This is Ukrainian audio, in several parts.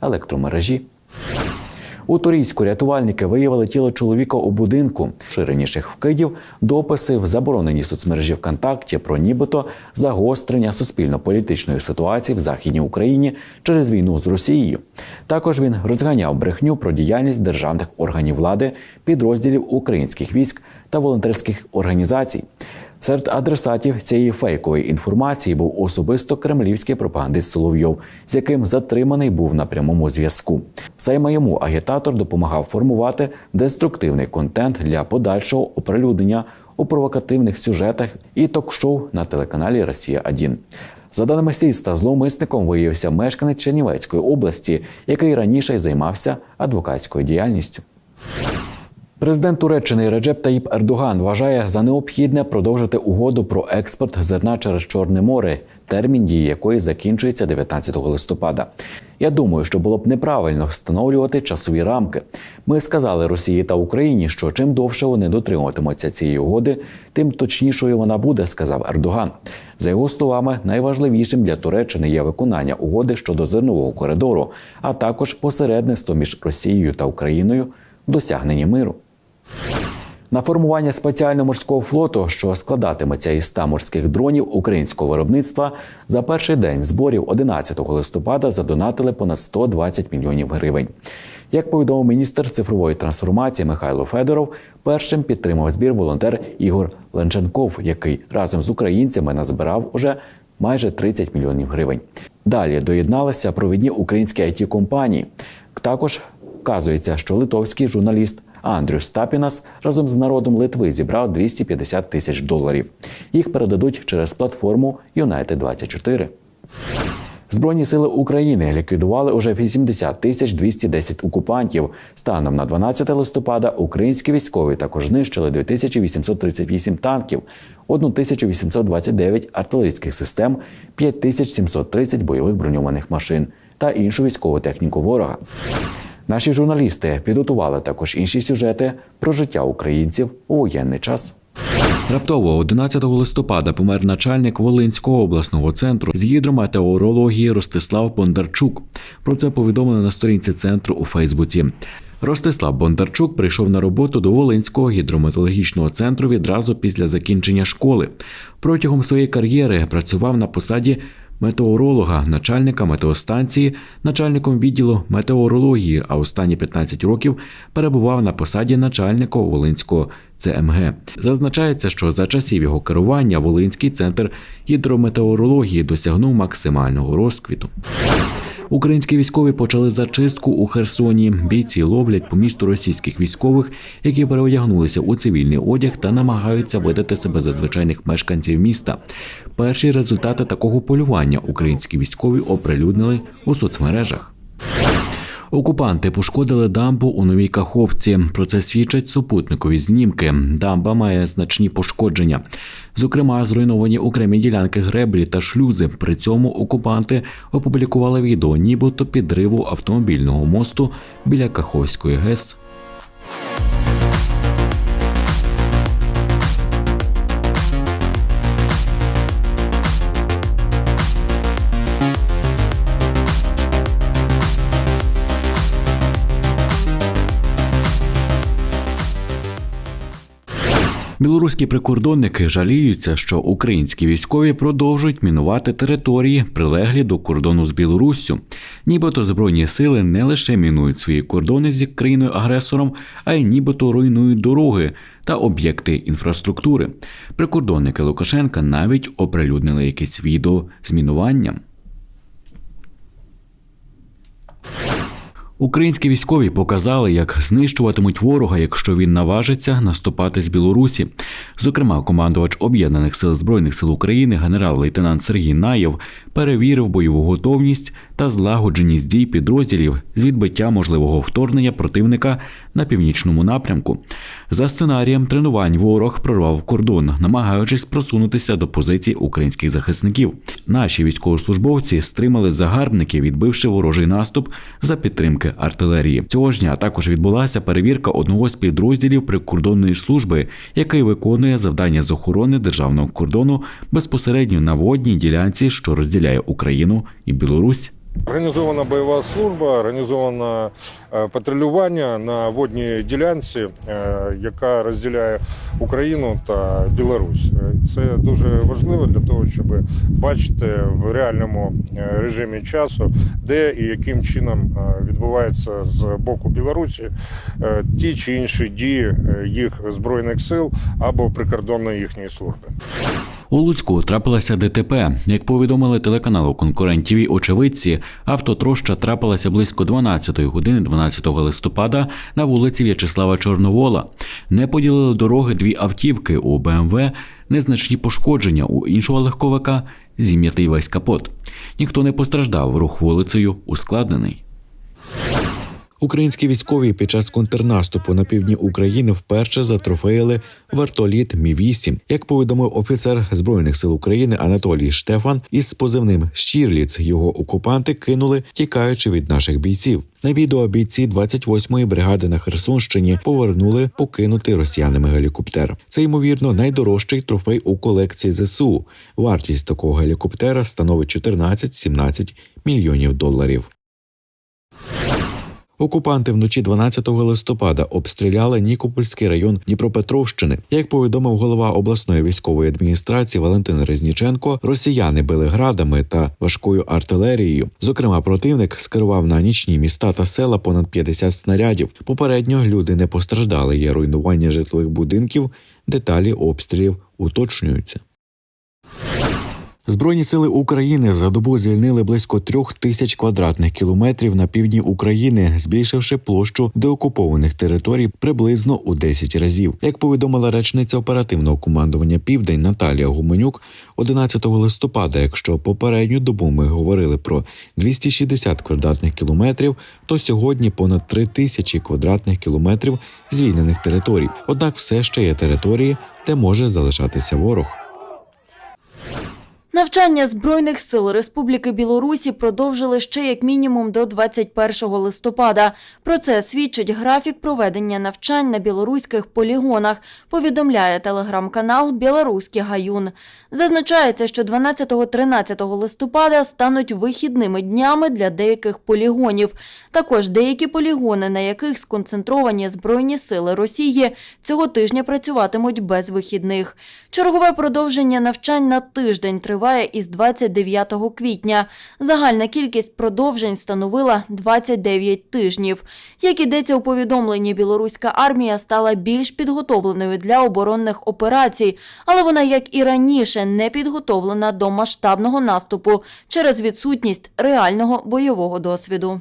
електромережі. У Турійську рятувальники виявили тіло чоловіка у будинку. Ширеніших вкидів дописи в забороненій соцмережі ВКонтакті про нібито загострення суспільно-політичної ситуації в західній Україні через війну з Росією. Також він розганяв брехню про діяльність державних органів влади, підрозділів українських військ та волонтерських організацій. Серед адресатів цієї фейкової інформації був особисто кремлівський пропагандист Соловйов, з яким затриманий був на прямому зв'язку. Саме йому агітатор допомагав формувати деструктивний контент для подальшого оприлюднення у провокативних сюжетах і ток-шоу на телеканалі Росія 1 за даними слідства, зловмисником виявився мешканець Чернівецької області, який раніше й займався адвокатською діяльністю. Президент Туреччини Реджеп Таїп Ердоган вважає за необхідне продовжити угоду про експорт зерна через Чорне море, термін дії якої закінчується 19 листопада. Я думаю, що було б неправильно встановлювати часові рамки. Ми сказали Росії та Україні, що чим довше вони дотримуватимуться цієї угоди, тим точнішою вона буде, сказав Ердоган. За його словами, найважливішим для Туреччини є виконання угоди щодо зернового коридору, а також посередництво між Росією та Україною в досягненні миру. На формування спеціально-морського флоту, що складатиметься із 100 морських дронів українського виробництва, за перший день зборів 11 листопада задонатили понад 120 мільйонів гривень. Як повідомив міністр цифрової трансформації Михайло Федоров, першим підтримав збір волонтер Ігор Ленченков, який разом з українцями назбирав уже майже 30 мільйонів гривень. Далі доєдналися провідні українські it компанії. Також вказується, що литовський журналіст. Андрю Стапінас разом з народом Литви зібрав 250 тисяч доларів. Їх передадуть через платформу United 24 Збройні сили України ліквідували уже 80 тисяч 210 окупантів. Станом на 12 листопада українські військові також знищили 2838 танків, 1829 артилерійських систем, 5730 бойових броньованих машин та іншу військову техніку ворога. Наші журналісти підготували також інші сюжети про життя українців у воєнний час. Раптово 11 листопада помер начальник Волинського обласного центру з гідрометеорології Ростислав Бондарчук. Про це повідомили на сторінці центру у Фейсбуці. Ростислав Бондарчук прийшов на роботу до Волинського гідрометеорологічного центру відразу після закінчення школи. Протягом своєї кар'єри працював на посаді метеоролога, начальника метеостанції, начальником відділу метеорології, а останні 15 років перебував на посаді начальника Волинського ЦМГ. Зазначається, що за часів його керування Волинський центр гідрометеорології досягнув максимального розквіту. Українські військові почали зачистку у Херсоні. Бійці ловлять по місту російських військових, які переодягнулися у цивільний одяг та намагаються видати себе за звичайних мешканців міста. Перші результати такого полювання українські військові оприлюднили у соцмережах. Окупанти пошкодили дамбу у новій Каховці. Про це свідчать супутникові знімки. Дамба має значні пошкодження. Зокрема, зруйновані окремі ділянки греблі та шлюзи. При цьому окупанти опублікували відео, нібито підриву автомобільного мосту біля Каховської ГЕС. Білоруські прикордонники жаліються, що українські військові продовжують мінувати території, прилеглі до кордону з Білоруссю. Нібито збройні сили не лише мінують свої кордони з країною агресором, а й нібито руйнують дороги та об'єкти інфраструктури. Прикордонники Лукашенка навіть оприлюднили якесь відео з мінуванням. Українські військові показали, як знищуватимуть ворога, якщо він наважиться наступати з Білорусі. Зокрема, командувач об'єднаних сил збройних сил України, генерал-лейтенант Сергій Наєв, перевірив бойову готовність та злагодженість дій підрозділів з відбиття можливого вторгнення противника на північному напрямку. За сценарієм тренувань ворог прорвав кордон, намагаючись просунутися до позицій українських захисників. Наші військовослужбовці стримали загарбників, відбивши ворожий наступ за підтримки артилерії. Цього ж дня також відбулася перевірка одного з підрозділів прикордонної служби, який виконує завдання з охорони державного кордону безпосередньо на водній ділянці, що розділяє Україну і Білорусь. Організована бойова служба, організоване патрулювання на водній ділянці, е, яка розділяє Україну та Білорусь. Е, Це дуже важливо для того, щоб бачити в реальному е, режимі часу, де і яким чином відбувається з боку Білорусі ті чи інші дії їх збройних сил або прикордонної їхньої служби. У Луцьку трапилася ДТП. Як повідомили телеканалу конкурентів очевидці, автотроща трапилася близько 12-ї години 12 листопада на вулиці В'ячеслава Чорновола. Не поділили дороги дві автівки у БМВ, незначні пошкодження у іншого легковика, зім'ятий весь капот. Ніхто не постраждав. Рух вулицею ускладнений. Українські військові під час контрнаступу на півдні України вперше затрофеїли вертоліт Мі 8 Як повідомив офіцер збройних сил України Анатолій Штефан із позивним Щірліц, його окупанти кинули, тікаючи від наших бійців. На відео бійці 28-ї бригади на Херсонщині повернули покинутий росіянами гелікоптер. Це ймовірно найдорожчий трофей у колекції ЗСУ. Вартість такого гелікоптера становить 14-17 мільйонів доларів. Окупанти вночі 12 листопада обстріляли Нікопольський район Дніпропетровщини. Як повідомив голова обласної військової адміністрації Валентин Резніченко, росіяни били градами та важкою артилерією. Зокрема, противник скерував на нічні міста та села понад 50 снарядів. Попередньо люди не постраждали. Є руйнування житлових будинків. Деталі обстрілів уточнюються. Збройні сили України за добу звільнили близько трьох тисяч квадратних кілометрів на півдні України, збільшивши площу деокупованих територій приблизно у 10 разів. Як повідомила речниця оперативного командування Південь Наталія Гуменюк, 11 листопада, якщо попередню добу ми говорили про 260 квадратних кілометрів, то сьогодні понад 3 тисячі квадратних кілометрів звільнених територій. Однак все ще є території, де може залишатися ворог. Навчання Збройних сил Республіки Білорусі продовжили ще як мінімум до 21 листопада. Про це свідчить графік проведення навчань на білоруських полігонах, повідомляє телеграм-канал Білоруський Гаюн. Зазначається, що 12-13 листопада стануть вихідними днями для деяких полігонів. Також деякі полігони, на яких сконцентровані Збройні сили Росії, цього тижня працюватимуть без вихідних. Чергове продовження навчань на тиждень триває із 29 квітня. Загальна кількість продовжень становила 29 тижнів. Як ідеться у повідомленні, білоруська армія стала більш підготовленою для оборонних операцій, але вона, як і раніше, не підготовлена до масштабного наступу через відсутність реального бойового досвіду.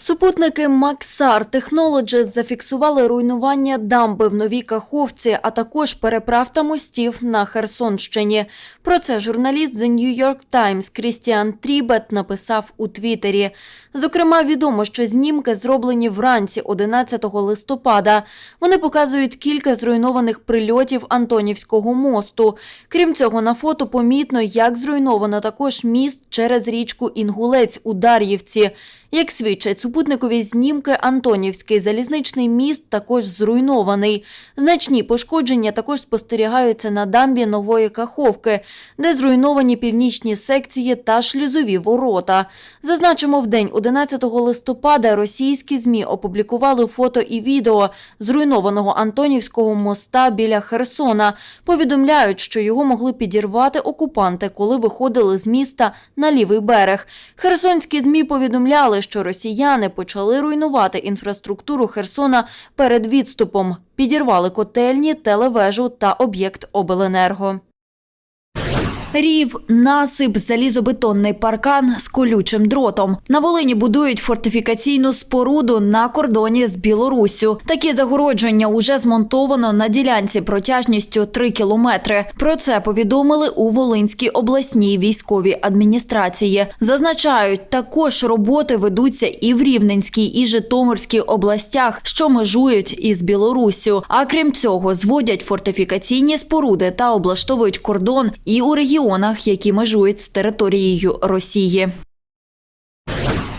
Супутники Maxar Technologies зафіксували руйнування дамби в Новій Каховці, а також переправ та мостів на Херсонщині. Про це журналіст The New York Times Крістіан Трібет написав у Твіттері. Зокрема, відомо, що знімки зроблені вранці 11 листопада. Вони показують кілька зруйнованих прильотів Антонівського мосту. Крім цього, на фото помітно, як зруйновано також міст через річку Інгулець у Дар'ївці. Як свідчать супутникові знімки, Антонівський залізничний міст також зруйнований. Значні пошкодження також спостерігаються на дамбі Нової Каховки, де зруйновані північні секції та шлюзові ворота. Зазначимо, в день 11 листопада російські ЗМІ опублікували фото і відео зруйнованого Антонівського моста біля Херсона. Повідомляють, що його могли підірвати окупанти, коли виходили з міста на лівий берег. Херсонські ЗМІ повідомляли, що росіяни почали руйнувати інфраструктуру Херсона перед відступом, підірвали котельні, телевежу та об'єкт обленерго. Рів, насип, залізобетонний паркан з колючим дротом. На Волині будують фортифікаційну споруду на кордоні з Білоруссю. Такі загородження уже змонтовано на ділянці протяжністю 3 кілометри. Про це повідомили у Волинській обласній військовій адміністрації. Зазначають, також роботи ведуться і в Рівненській, і Житомирській областях, що межують із Білоруссю. А крім цього, зводять фортифікаційні споруди та облаштовують кордон і у регіонах, які межують з територією Росії.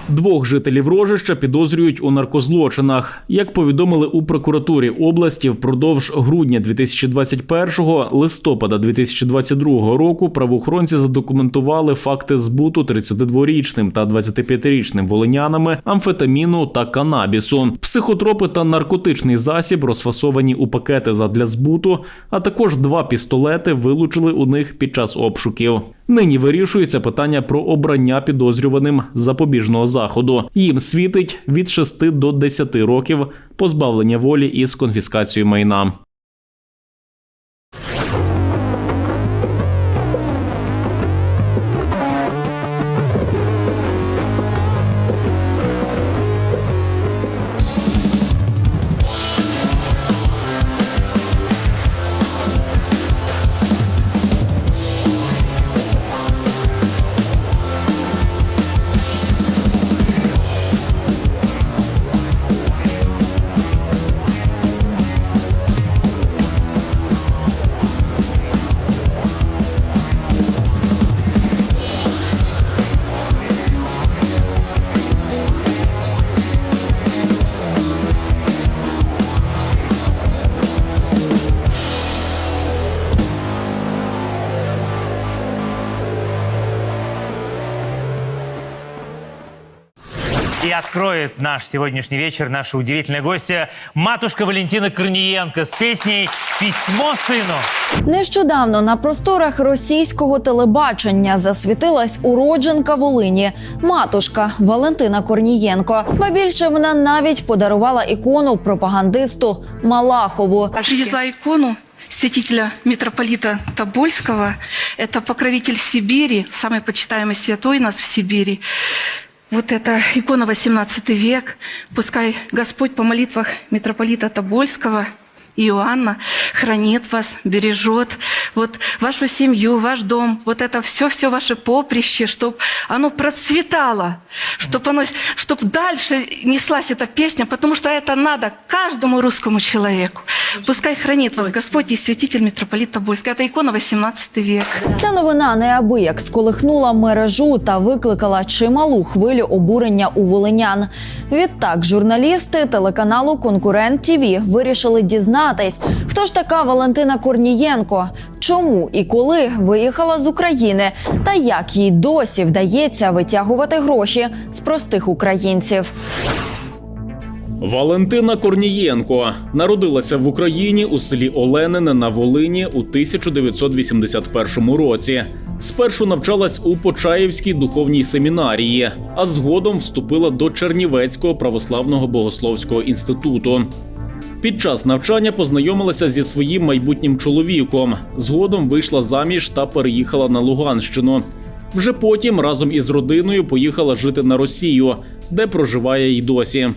Двох жителів Рожища підозрюють у наркозлочинах. Як повідомили у прокуратурі області, впродовж грудня 2021 листопада 2022 року правоохоронці задокументували факти збуту 32-річним та 25-річним волинянами амфетаміну та канабісу. Психотропи та наркотичний засіб розфасовані у пакети задля збуту, а також два пістолети вилучили у них під час обшуків. Нині вирішується питання про обрання підозрюваним запобіжного заходу. Їм світить від 6 до 10 років позбавлення волі із конфіскацією майна. откроет наш сегодняшний вечер наша удивительная гостья матушка Валентина Корниенко с песней «Письмо сыну». Нещодавно на просторах російського телебачення засвітилась уродженка Волині, матушка Валентина Корнієнко. Ба більше вона навіть подарувала ікону пропагандисту Малахову. Привезла икону святителя митрополита Тобольского. Это покровитель Сибири, самый почитаемый святой у нас в Сибири. Вот эта икона 18 век. Пускай Господь по молитвах митрополита Тобольского Иоанна хранит вас, бережет вот вашу семью, ваш дом, вот это все-все ваше поприще, чтобы оно процветало, чтобы оно, чтобы дальше неслась эта песня, потому что это надо каждому русскому человеку. Пускай хранит вас Господь и святитель митрополит Тобольский. Это икона 18 век. Ця новина неабияк сколихнула мережу та викликала чималу хвилю обурення у волинян. Відтак, журналісти телеканалу Конкурент ТІВІ вирішили дізнатись, хто ж така Валентина Корнієнко, чому і коли виїхала з України, та як їй досі вдається витягувати гроші з простих українців. Валентина Корнієнко народилася в Україні у селі Оленине на Волині у 1981 році. Спершу навчалась у Почаївській духовній семінарії, а згодом вступила до Чернівецького православного богословського інституту. Під час навчання познайомилася зі своїм майбутнім чоловіком. Згодом вийшла заміж та переїхала на Луганщину. Вже потім разом із родиною поїхала жити на Росію, де проживає й досі.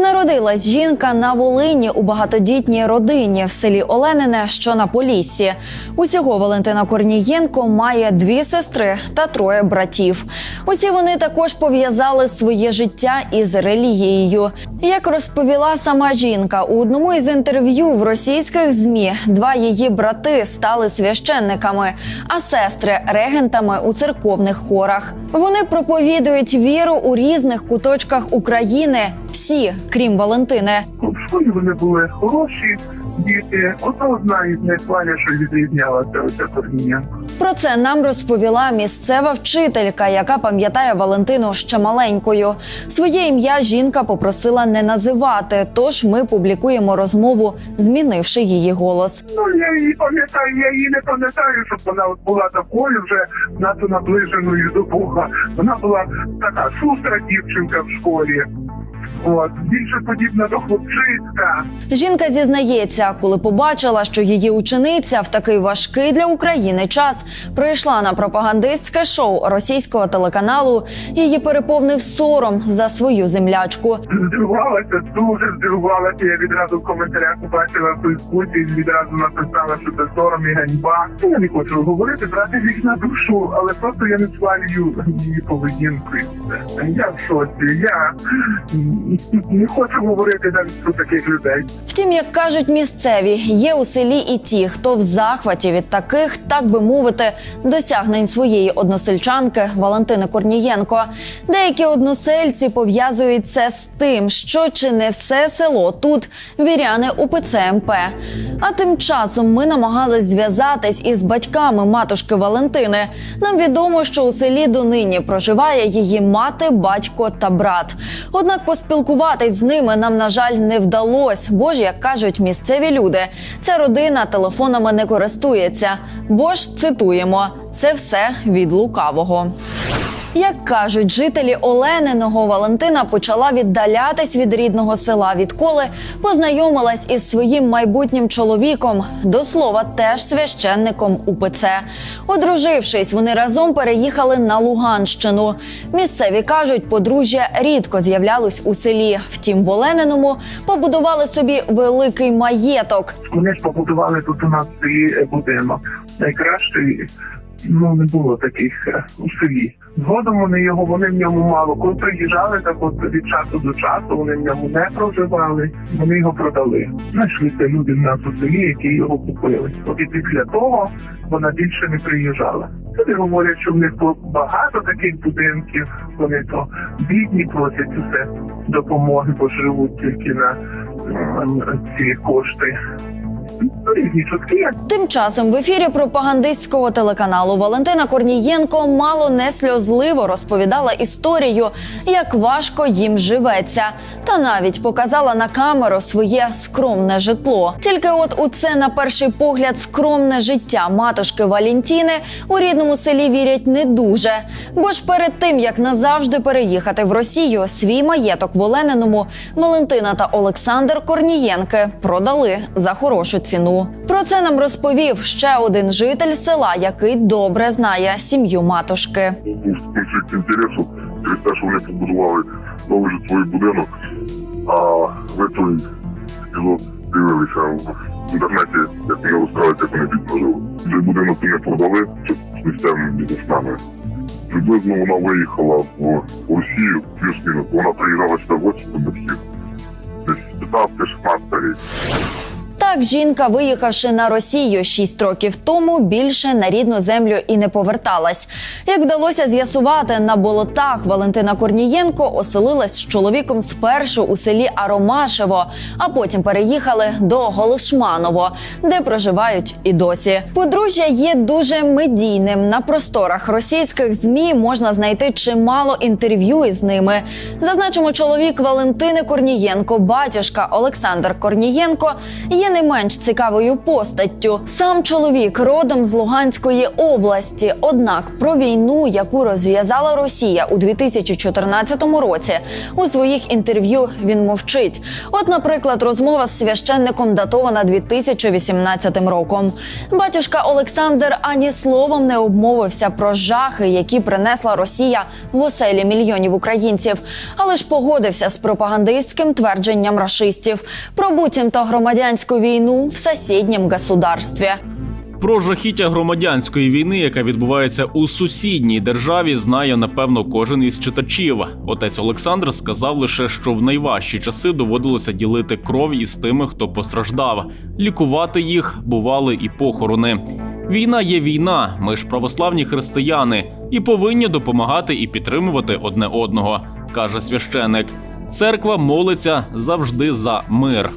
Народилась жінка на Волині у багатодітній родині в селі Оленине, що на Поліссі. Усього Валентина Корнієнко має дві сестри та троє братів. Усі вони також пов'язали своє життя із релігією. Як розповіла сама жінка у одному із інтерв'ю в російських змі, два її брати стали священниками, а сестри регентами у церковних хорах. Вони проповідують віру у різних куточках України. Всі, крім Валентини. В школі вони були хороші діти. Ото одна із них Валя, що відрізнялася оця Корнієнко. Про це нам розповіла місцева вчителька, яка пам'ятає Валентину ще маленькою. Своє ім'я жінка попросила не називати, тож ми публікуємо розмову, змінивши її голос. Ну я її пам'ятаю, я її не пам'ятаю, щоб вона от була такою вже надто наближеною до Бога. Вона була така шустра дівчинка в школі. От більше подібна до хлопчиська. Жінка зізнається, коли побачила, що її учениця в такий важкий для України час прийшла на пропагандистське шоу російського телеканалу. Її переповнив сором за свою землячку. Здивувалася, дуже здивувалася. Я відразу в коментарях побачила в Фейсбуці відразу написала, що це сором і ганьба. Я не хочу говорити, брати їх на душу, але просто я не свалюю її поведінкою. Я в шоці. Я не хочу говорити навіть про таких людей. Втім, як кажуть місцеві, є у селі і ті, хто в захваті від таких, так би мовити, досягнень своєї односельчанки Валентини Корнієнко. Деякі односельці пов'язують це з тим, що чи не все село тут віряни УПЦ МП. А тим часом ми намагались зв'язатись із батьками матушки Валентини. Нам відомо, що у селі донині проживає її мати, батько та брат. Однак поспілкуватись з ними нам, на жаль, не вдалось, бо ж, як кажуть місцеві люди, ця родина телефонами не користується. Бо ж цитуємо: це все від лукавого. Як кажуть жителі Олениного, Валентина почала віддалятись від рідного села, відколи познайомилась із своїм майбутнім чоловіком, до слова, теж священником УПЦ. Одружившись, вони разом переїхали на Луганщину. Місцеві кажуть, подружжя рідко з'являлось у селі. Втім, в Олениному побудували собі великий маєток. Вони ж побудували тут у нас селі е, будинок. Найкращий ну не було таких е, у селі. Згодом вони його вони в ньому мало. Коли приїжджали, так от від часу до часу вони в ньому не проживали. Вони його продали. Знайшлися люди в нас у селі, які його купили. От і після того вона більше не приїжджала. Люди говорять, що в них багато таких будинків. Вони то бідні просять усе допомоги, бо живуть тільки на ці кошти. Тим часом в ефірі пропагандистського телеканалу Валентина Корнієнко мало не сльозливо розповідала історію, як важко їм живеться, та навіть показала на камеру своє скромне житло. Тільки от у це на перший погляд скромне життя матушки Валентіни у рідному селі вірять не дуже. Бо ж перед тим як назавжди переїхати в Росію, свій маєток в Олениному Валентина та Олександр Корнієнки продали за хорошу ціну. Про це нам розповів ще один житель села, який добре знає сім'ю матушки. був конфлікт інтересу через те, що вони побудували новий житловий будинок, а ви той епізод дивилися в інтернеті, як вони розказують, як вони бідно жили. Цей будинок вони продали з місцевими бізнесменами. Приблизно вона виїхала в Росію, плюс-мінус. Вона приїжджала сюди в батьків. Десь 15-16 рік. Так, жінка, виїхавши на Росію 6 років тому, більше на рідну землю і не поверталась. Як вдалося з'ясувати, на болотах Валентина Корнієнко оселилась з чоловіком спершу у селі Аромашево, а потім переїхали до Голишманово, де проживають і досі. Подружжя є дуже медійним. На просторах російських змі можна знайти чимало інтерв'ю із ними. Зазначимо, чоловік Валентини Корнієнко, батюшка Олександр Корнієнко, є не менш цікавою постаттю. Сам чоловік родом з Луганської області. Однак про війну, яку розв'язала Росія у 2014 році, у своїх інтерв'ю він мовчить. От, наприклад, розмова з священником датована 2018 роком. Батюшка Олександр ані словом не обмовився про жахи, які принесла Росія в оселі мільйонів українців, але ж погодився з пропагандистським твердженням рашистів про буцімто громадянську війну в сусіднім государстві. Про жахіття громадянської війни, яка відбувається у сусідній державі, знає напевно кожен із читачів. Отець Олександр сказав лише, що в найважчі часи доводилося ділити кров із тими, хто постраждав. Лікувати їх бували і похорони. Війна є війна. Ми ж православні християни і повинні допомагати і підтримувати одне одного, каже священик. Церква молиться завжди за мир.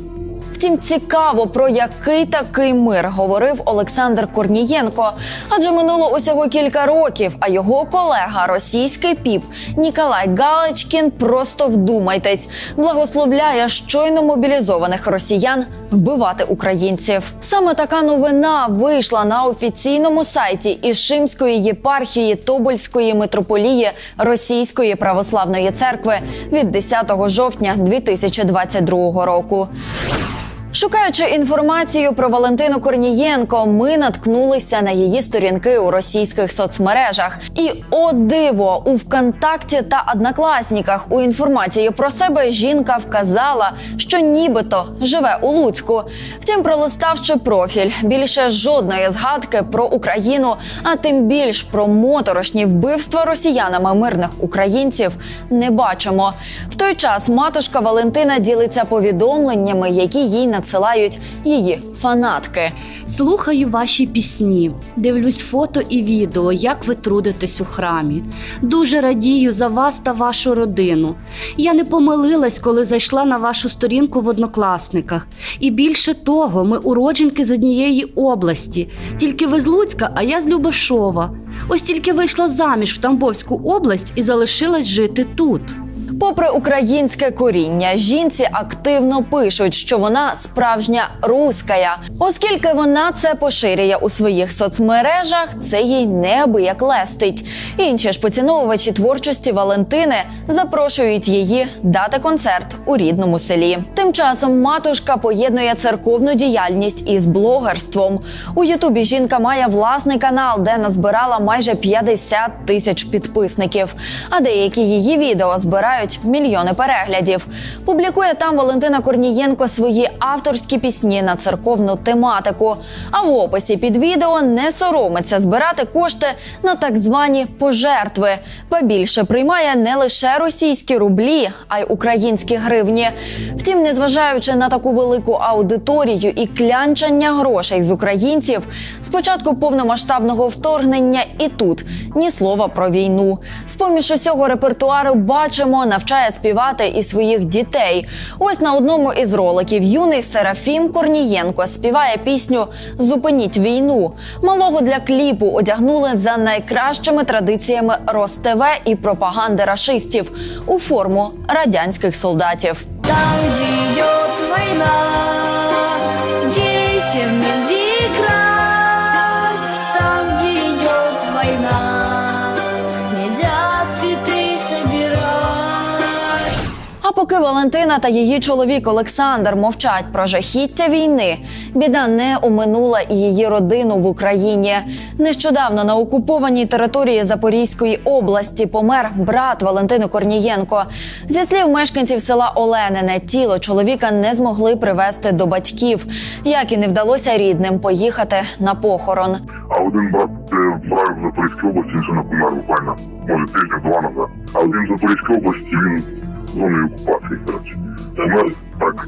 Втім, цікаво, про який такий мир говорив Олександр Корнієнко. Адже минуло усього кілька років, а його колега, російський піп Ніколай Галичкін, просто вдумайтесь, благословляє щойно мобілізованих росіян вбивати українців. Саме така новина вийшла на офіційному сайті Ішимської єпархії Тобольської митрополії Російської православної церкви від 10 жовтня 2022 року. Шукаючи інформацію про Валентину Корнієнко, ми наткнулися на її сторінки у російських соцмережах. І о диво, у ВКонтакті та Однокласніках у інформації про себе жінка вказала, що нібито живе у Луцьку. Втім, пролиставши профіль, більше жодної згадки про Україну, а тим більш про моторошні вбивства росіянами мирних українців не бачимо. В той час матушка Валентина ділиться повідомленнями, які їй надсилають її фанатки. Слухаю ваші пісні, дивлюсь фото і відео, як ви трудитесь у храмі. Дуже радію за вас та вашу родину. Я не помилилась, коли зайшла на вашу сторінку в однокласниках. І більше того, ми уродженки з однієї області. Тільки ви з Луцька, а я з Любашова. Ось тільки вийшла заміж в Тамбовську область і залишилась жити тут. Попри українське коріння, жінці активно пишуть, що вона справжня руская, оскільки вона це поширює у своїх соцмережах, це їй неабияк лестить. Інші ж поціновувачі творчості Валентини запрошують її дати концерт у рідному селі. Тим часом матушка поєднує церковну діяльність із блогерством. У Ютубі жінка має власний канал, де назбирала майже 50 тисяч підписників. А деякі її відео збирають мільйони переглядів. Публікує там Валентина Корнієнко свої авторські пісні на церковну тематику. А в описі під відео не соромиться збирати кошти на так звані пожертви, ба більше приймає не лише російські рублі, а й українські гривні. Втім, незважаючи на таку велику аудиторію і клянчання грошей з українців, з початку повномасштабного вторгнення і тут ні слова про війну. З поміж усього репертуару бачимо, навчає співати і своїх дітей. Ось на одному із роликів юний Серафім Корнієнко співає пісню Зупиніть війну. Малого для кліпу одягнули за найкращими традиціями РосТВ і пропаганди рашистів у форму радянських солдатів. Там, где идет война, поки Валентина та її чоловік Олександр мовчать про жахіття війни, біда не оминула і її родину в Україні. Нещодавно на окупованій території Запорізької області помер брат Валентини Корнієнко. Зі слів мешканців села Оленине, тіло чоловіка не змогли привезти до батьків, як і не вдалося рідним поїхати на похорон. А один брат е, вправив в Запорізькій області, він помер буквально, може тиждень-два назад. А один в області він в зоні окупації, коротше. Помер так.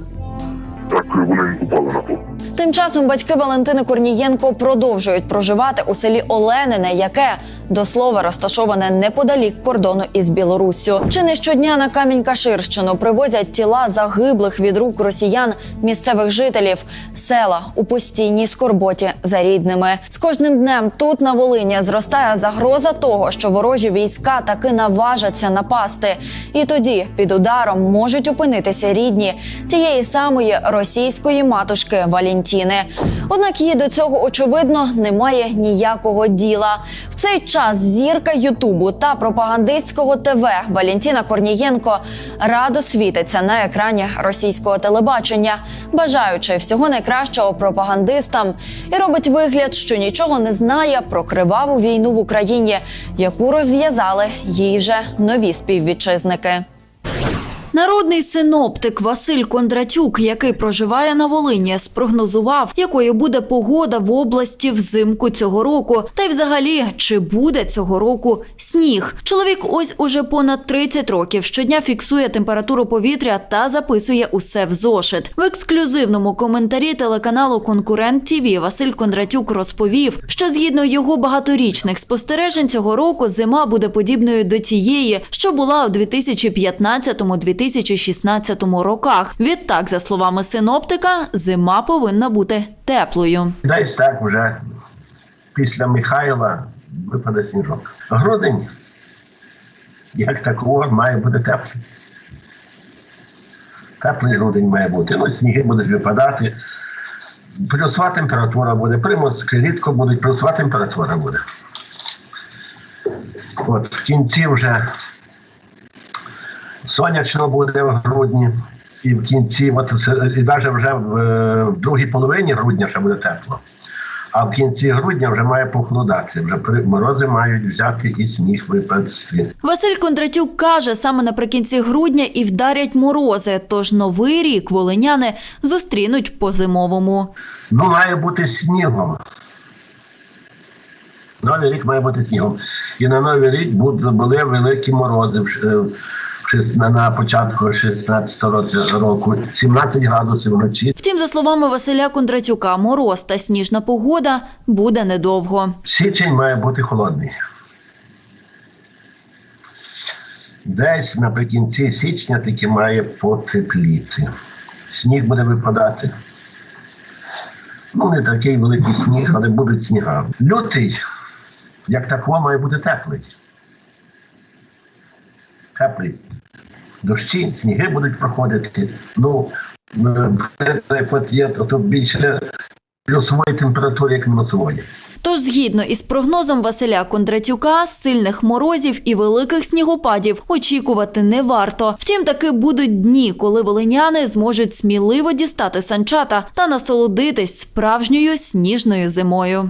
Так вони не купали на то. Тим часом батьки Валентини Корнієнко продовжують проживати у селі Оленине, яке до слова розташоване неподалік кордону із Білоруссю. Чи не щодня на Камінь-Каширщину привозять тіла загиблих від рук росіян місцевих жителів села у постійній скорботі за рідними. З кожним днем тут на Волині зростає загроза того, що ворожі війська таки наважаться напасти, і тоді під ударом можуть опинитися рідні тієї самої російської матушки Валентіни. Однак їй до цього очевидно немає ніякого діла. В цей час зірка Ютубу та пропагандистського ТВ Валентіна Корнієнко радо світиться на екрані російського телебачення, бажаючи всього найкращого пропагандистам, і робить вигляд, що нічого не знає про криваву війну в Україні, яку розв'язали їй же нові співвітчизники. Народний синоптик Василь Кондратюк, який проживає на Волині, спрогнозував, якою буде погода в області взимку цього року, та й взагалі чи буде цього року сніг. Чоловік ось уже понад 30 років щодня фіксує температуру повітря та записує усе в зошит. В ексклюзивному коментарі телеканалу Конкурент ТІВІ Василь Кондратюк розповів, що згідно його багаторічних спостережень цього року зима буде подібною до тієї, що була у 2015-2016 роках. Відтак, за словами синоптика, зима повинна бути теплою. Десь так вже після Михайла випаде сніжок. Грудень, як такого, має бути теплий. Теплий грудень має бути. Ну, сніги будуть випадати. Плюсова температура буде. Приморські рідко будуть, плюсова температура буде. От в кінці вже сонячно буде в грудні. І в кінці, от і навіть вже в, е, в другій половині грудня ще буде тепло. А в кінці грудня вже має похолодати. Вже морози мають взяти і сніг випасти. Василь Кондратюк каже, саме наприкінці грудня і вдарять морози, тож новий рік волиняни зустрінуть по-зимовому. Ну, має бути снігом. Новий рік має бути снігом. І на новий рік були, великі морози шест- на- початку 16 року. 17 градусів вночі. Втім, за словами Василя Кондратюка, мороз та сніжна погода буде недовго. Січень має бути холодний. Десь наприкінці січня таки має потепліти. Сніг буде випадати. Ну, не такий великий сніг, але будуть сніга. Лютий, як такого, має бути теплий. Теплий. Дощі, сніги будуть проходити. Ну, е, от є, то більше плюсової температури, як мінусової. Тож, згідно із прогнозом Василя Кондратюка, сильних морозів і великих снігопадів очікувати не варто. Втім, таки будуть дні, коли волиняни зможуть сміливо дістати санчата та насолодитись справжньою сніжною зимою.